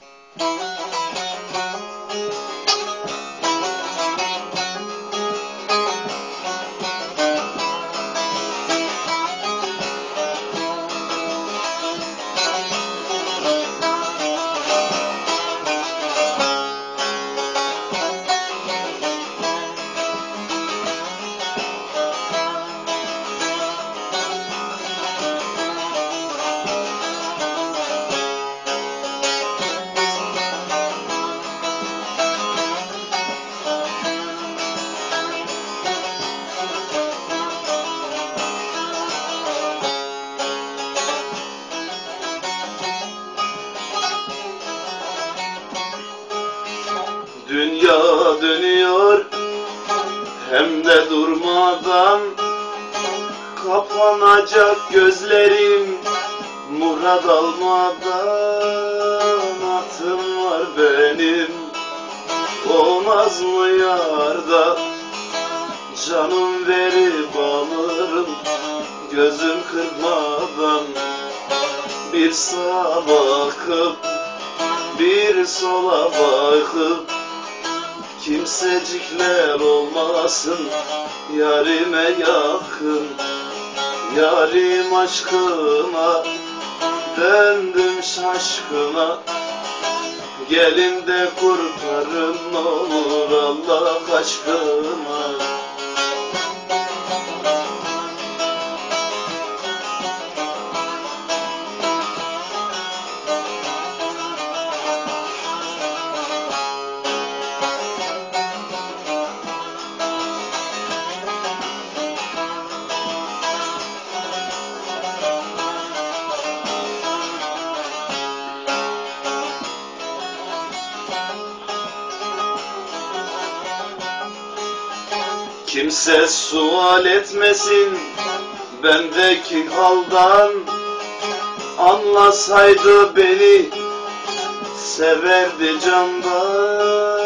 Música Dünya dönüyor hem de durmadan. Kapanacak gözlerim murad almadan. Atım var benim olmaz mı yarda? Canım verip alırım gözüm kırpmadan. Bir sağa bakıp bir sola bakıp Kimsecikler olmasın yarime yakın. Yarim aşkına döndüm şaşkına. Gelin de kurtarın olur Allah aşkına Kimse sual etmesin bendeki haldan. Anlasaydı beni severdi candan.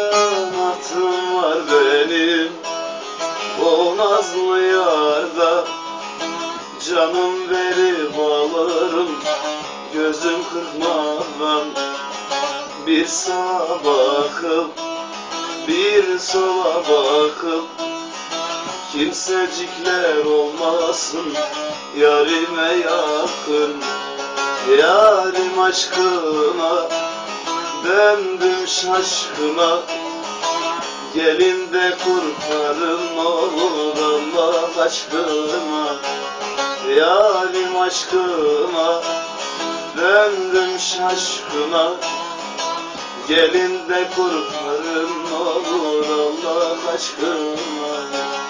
Atım var benim o nazlı yarda Canım verip alırım gözüm kırpmadan Bir sağa bakıp bir sola bakıp Kimsecikler olmasın yarime yakın. Yarim aşkına döndüm şaşkına Gelin de kurtarın olur Allah aşkına. Yarim aşkına döndüm şaşkına Gelin de kurtarın olur Allah aşkına